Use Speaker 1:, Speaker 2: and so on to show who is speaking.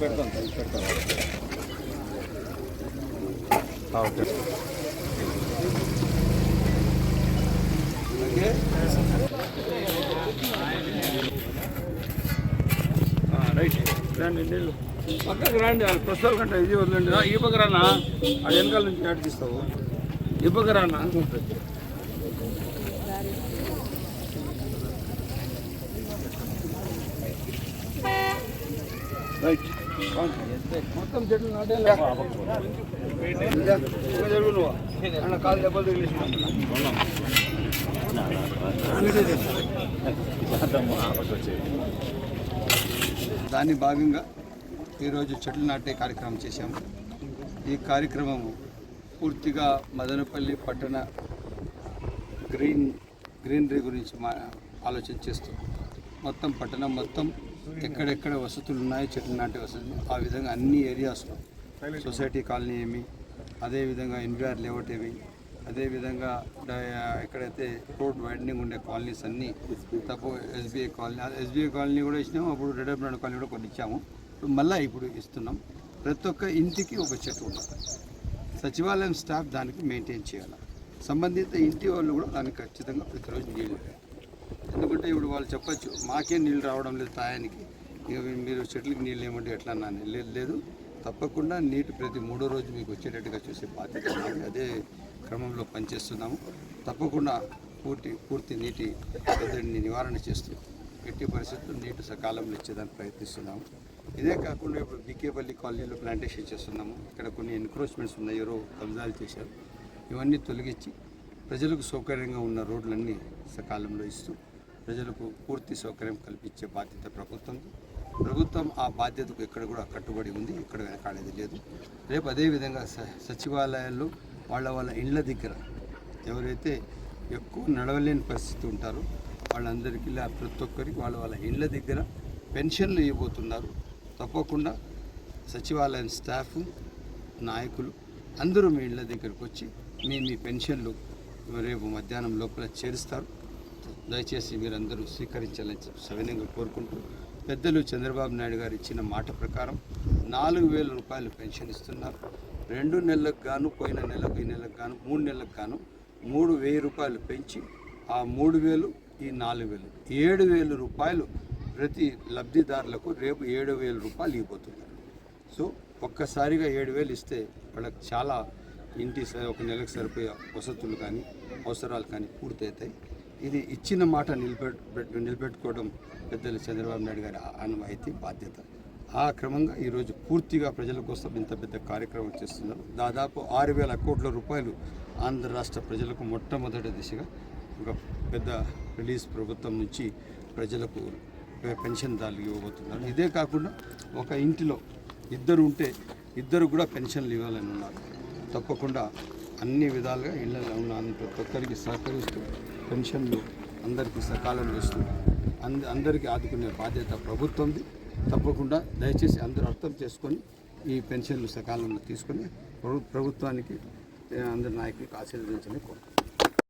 Speaker 1: పెడతాను పెడతాను
Speaker 2: okay
Speaker 1: right. రండి నీళ్ళు పక్కకు రండి వాళ్ళు ప్రస్తుతాల కంటే ఇది వదిలేండి. రా, ఈ పక్క రానా అది వెనకాల నుంచి యాడ్ తీస్తావు. ఈ పక్క రానా మొత్తం చెట్లు నాటేలా జరుగు నువ్వు అన్న కాలు దెబ్బలు తగిలేసి దాని భాగంగా ఈరోజు చెట్లు నాటే కార్యక్రమం చేశాము. ఈ కార్యక్రమం పూర్తిగా మదనపల్లి పట్టణ గ్రీన్ గ్రీనరీ గురించి మా ఆలోచన చేస్తూ మొత్తం పట్టణం మొత్తం ఎక్కడెక్కడ వసతులు ఉన్నాయి చెట్లు నాటే వసతులు ఆ విధంగా అన్ని ఏరియాస్లో సొసైటీ కాలనీ ఏమి అదేవిధంగా ఎన్విఆర్ లేఅవుట్ ఏమి అదేవిధంగా ఎక్కడైతే రోడ్ వైడనింగ్ ఉండే కాలనీస్ అన్నీ తప్పు ఎస్బీఐ కాలనీ ఎస్బీఐ కాలనీ కూడా ఇచ్చినాము అప్పుడు రెడ్ కాలనీ కూడా కొన్ని ఇచ్చాము. ఇప్పుడు మళ్ళీ ఇప్పుడు ఇస్తున్నాం. ప్రతి ఒక్క ఇంటికి ఒక చెట్టు ఉండాలి. సచివాలయం స్టాఫ్ దానికి మెయింటైన్ చేయాలి. సంబంధిత ఇంటి వాళ్ళు కూడా దానికి ఖచ్చితంగా ప్రతిరోజు నీళ్ళు ఎందుకంటే ఇప్పుడు వాళ్ళు చెప్పచ్చు మాకే నీళ్ళు రావడం లేదు తాయానికి. ఇక మీరు చెట్లకి నీళ్ళు ఏమంటే ఎట్లా అన్నా లేదు లేదు. తప్పకుండా నీటి ప్రతి మూడో రోజు మీకు వచ్చేటట్టుగా చూసే బాధ్యత అదే క్రమంలో పనిచేస్తున్నాము. తప్పకుండా పూర్తి పూర్తి నీటి ఎద్దడిని నివారణ చేస్తూ ఎట్టి పరిస్థితులు నీటి సకాలంలో ఇచ్చేదానికి ప్రయత్నిస్తున్నాము. ఇదే కాకుండా ఇప్పుడు బీకేపల్లి కాలనీలో ప్లాంటేషన్ చేస్తున్నాము. ఇక్కడ కొన్ని ఎన్క్రోచ్మెంట్స్ ఉన్నాయి. ఎవరో కబ్జాలు చేశారు. ఇవన్నీ తొలగించి ప్రజలకు సౌకర్యంగా ఉన్న రోడ్లన్నీ సకాలంలో ఇస్తూ ప్రజలకు పూర్తి సౌకర్యం కల్పించే బాధ్యత ప్రభుత్వంది. ప్రభుత్వం ఆ బాధ్యతకు ఎక్కడ కూడా కట్టుబడి ఉంది ఎక్కడ వెనకాడేది లేదు. రేపు అదేవిధంగా స సచివాలయాల్లో వాళ్ళ వాళ్ళ ఇండ్ల దగ్గర ఎవరైతే ఎక్కువ నడవలేని పరిస్థితి ఉంటారో వాళ్ళందరికీ ఇలా ప్రతి ఒక్కరికి వాళ్ళ వాళ్ళ ఇండ్ల దగ్గర పెన్షన్లు ఇవ్వబోతున్నారు. తప్పకుండా సచివాలయం స్టాఫ్ నాయకులు అందరూ మీ ఇళ్ళ దగ్గరకు వచ్చి మీ మీ పెన్షన్లు రేపు మధ్యాహ్నం లోపల చేరుస్తారు. దయచేసి మీరందరూ స్వీకరించాలని చెప్పి సవినయంగా కోరుకుంటూ పెద్దలు చంద్రబాబు నాయుడు గారు ఇచ్చిన మాట ప్రకారం నాలుగు వేల రూపాయలు పెన్షన్ ఇస్తున్నారు. రెండు నెలలకు గాను పోయిన నెలకు ఈ నెలకు గాను మూడు నెలలకు గాను మూడు వెయ్యి రూపాయలు పెంచి ఆ మూడు వేలు ఈ నాలుగు వేలు ఏడు వేల రూపాయలు ప్రతి లబ్ధిదారులకు రేపు ఏడు వేల రూపాయలు ఇవ్వబోతున్నారు. సో ఒక్కసారిగా ఏడు వేలు ఇస్తే వాళ్ళకి చాలా ఇంటి ఒక నెలకు సరిపోయే వసతులు కానీ అవసరాలు కానీ పూర్తవుతాయి ఇది ఇచ్చిన మాట నిలబెట్ నిలబెట్టుకోవడం పెద్దలు చంద్రబాబు నాయుడు గారి అనువైతే బాధ్యత. ఆ క్రమంగా ఈరోజు పూర్తిగా ప్రజల కోసం ఇంత పెద్ద కార్యక్రమం చేస్తున్నారు. దాదాపు ఆరు వేల కోట్ల రూపాయలు ఆంధ్ర రాష్ట్ర ప్రజలకు మొట్టమొదటి దిశగా ఒక పెద్ద రిలీజ్ ప్రభుత్వం నుంచి ప్రజలకు పెన్షన్ పెన్షన్దారులు ఇవ్వబోతున్నారు. ఇదే కాకుండా ఒక ఇంటిలో ఇద్దరు ఉంటే ఇద్దరు కూడా పెన్షన్లు ఇవ్వాలని ఉన్నారు. తప్పకుండా అన్ని విధాలుగా ఇళ్ళలో ఉన్న ప్రతి ఒక్కరికి సహకరిస్తూ పెన్షన్లు అందరికీ సకాలంలో ఇస్తూ అంద అందరికీ ఆదుకునే బాధ్యత ప్రభుత్వంది. తప్పకుండా దయచేసి అందరూ అర్థం చేసుకొని ఈ పెన్షన్లు సకాలంలో తీసుకొని ప్రభు- ప్రభుత్వానికి అందరి నాయకులకు ఆశీర్వదించని కోరుతున్నాను